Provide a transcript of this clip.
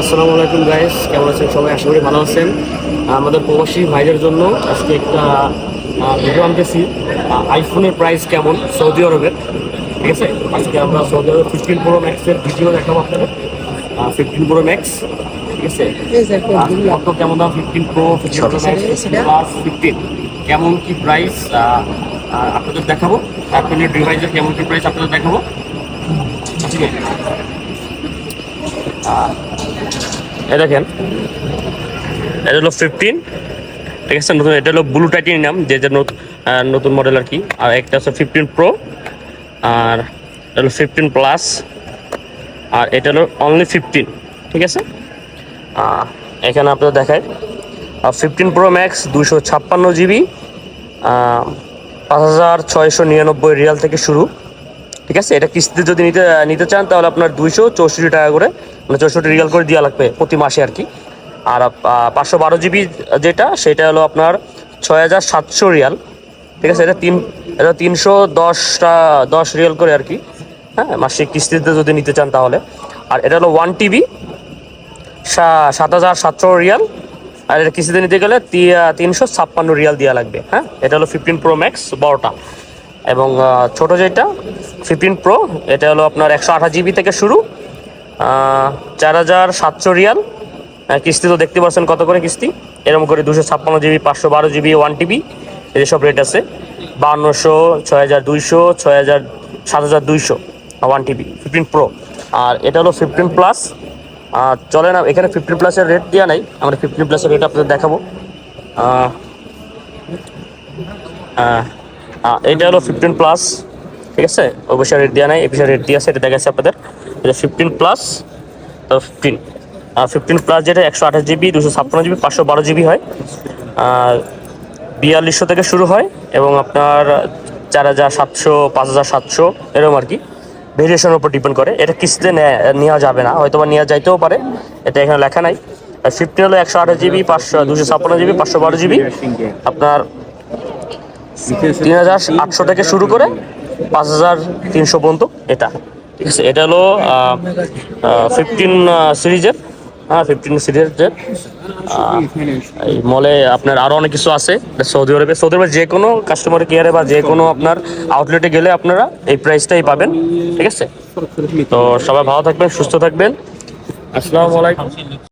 আসসালামু আলাইকুম গাইস কেমন আছেন সবাই? আশা করি ভালো আছেন। আমাদের প্রবাসী ভাইদের জন্য আজকে একটা ভিডিও আনতেছি। আইফোনের প্রাইস কেমন? সৌদি আরবের। ঠিক আছে? আজকে আমরা সৌদি আরবের ফিফটিন প্রো ম্যাক্সের ভিডিও দেখাবো আপনাদের। ফিফটিন প্রো ম্যাক্স ঠিক আছে? কত কেমন দাম? Fifteen pro fifteen pro max plus fifteen কেমন কি প্রাইস আপনাদের দেখাবো। অ্যাপেলের ডিভাইসের কেমন কি প্রাইস আপনাদের দেখাবো। ঠিক আছে? এই দেখেন, এটা হলো ফিফটিন ঠিক আছে? নতুন, এটা হলো ব্লু টাইটেনিয়াম যে যে নতুন নতুন মডেল আর কি। আর একটা হচ্ছে ফিফটিন প্রো আর এটা হলো ফিফটিন প্লাস আর এটা হলো অনলি ফিফটিন ঠিক আছে? এখানে আপনাদের দেখায় আর ফিফটিন প্রো ম্যাক্স দুশো ছাপ্পান্ন জিবি পাঁচ হাজার ছয়শো নিরানব্বই রিয়াল থেকে শুরু। ঠিক আছে? এটা কিস্তিতে যদি নিতে নিতে চান, তাহলে আপনার দুইশো চৌষট্টি টাকা করে মানে চৌষট্টি রিয়াল করে দেওয়া লাগবে প্রতি মাসে আর কি। আর পাঁচশো বারো জিবি যেটা, সেটা হলো আপনার ছয় হাজার সাতশো রিয়াল। ঠিক আছে? এটা তিন, এটা তিনশো দশটা, দশ রিয়াল করে আর কি। হ্যাঁ মাসিক কিস্তিতে যদি নিতে চান তাহলে। আর এটা হলো ওয়ান টিবি সাত হাজার সাতশো রিয়াল। আর এটা কিস্তিতে নিতে গেলে তিনশো ছাপ্পান্ন রিয়াল দেওয়া লাগবে। হ্যাঁ? এটা হলো ফিফটিন প্রো ম্যাক্স বড়টা। এবং ছোট যেটা ফিফটিন প্রো এটা হলো আপনার একশো আঠাশ জিবি থেকে শুরু। চার হাজার সাতশো রিয়াল। কিস্তি তো দেখতে পাচ্ছেন কত করে কিস্তি? এরকম করে দুশো ছাপ্পান্ন জিবি পাঁচশো বারো জিবি ওয়ান টিবি এসব রেট আছে। বান্নশো ছয় হাজার দুইশো ছয় হাজার সাত হাজার দুইশো ওয়ান টিবি ফিফটিন প্রো। আর এটা হলো ফিফটিন প্লাস। চলে না এখানে ফিফটিন প্লাসের রেট দেওয়া নাই আমরা ফিফটিন প্লাসের রেট আপনাদের দেখাবো। আহ, এটা হলো ফিফটিন প্লাস ঠিক আছে? অবশ্যই রেট দেওয়া নাই এপিসোড রেট দিয়ে আছে, এটা দেখাচ্ছে আপনাদের। এটা ফিফটিন প্লাস তো ফিফটিন ফিফটিন প্লাস যেটা একশো আঠাশ জিবি দুশো ছাপ্পান্ন জিবি পাঁচশো বারো জিবি হয়। আর বিয়াল্লিশশো থেকে শুরু হয়, এবং আপনার চার হাজার সাতশো, পাঁচ হাজার সাতশো, এরকম আর কি। ভেরিয়েশনের উপর ডিপেন্ড করে। এটা কিস্তিতে নেওয়া যাবে না হয়তো বা নেওয়া যাইতেও পারে, এটা এখানে লেখা নাই। আর ফিফটিন হলো একশো আঠাশ জিবি পাঁচশো, দুশো ছাপ্পান্ন জিবি পাঁচশো বারো জিবি আপনার তিন হাজার আটশো থেকে শুরু করে পাঁচ হাজার তিনশো পর্যন্ত এটা। ঠিক আছে এটা হলো ফিফটিন সিরিজের হ্যাঁ ফিফটিন সিরিজের এই মলে আপনার আরও অনেক কিছু আছে সৌদি আরবে সৌদি আরবে যে কোনো কাস্টমার কেয়ারে বা যে কোনো আপনার আউটলেটে গেলে আপনারা এই প্রাইসটাই পাবেন ঠিক আছে? তো সবাই ভালো থাকবেন সুস্থ থাকবেন। আসসালামু আলাইকুম।